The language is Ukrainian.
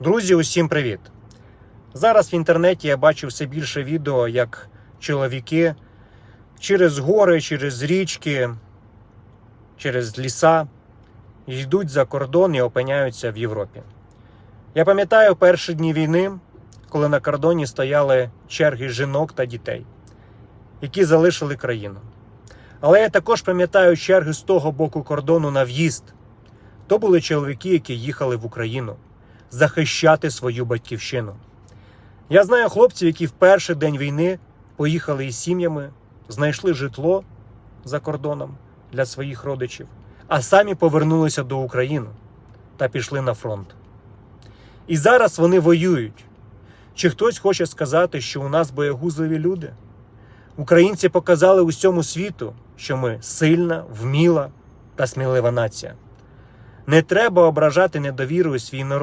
Друзі, усім привіт! Зараз в інтернеті я бачу все більше відео, як чоловіки через гори, через річки, через ліса йдуть за кордон і опиняються в Європі. Я пам'ятаю перші дні війни, коли на кордоні стояли черги жінок та дітей, які залишили країну. Але я також пам'ятаю черги з того боку кордону на в'їзд. То були чоловіки, які їхали в Україну захищати свою батьківщину. Я знаю хлопців, які в перший день війни поїхали із сім'ями, знайшли житло за кордоном для своїх родичів, а самі повернулися до України та пішли на фронт. І зараз вони воюють. Чи хтось хоче сказати, що у нас боягузливі люди? Українці показали усьому світу, що ми сильна, вміла та смілива нація. Не треба ображати недовірою свій народ.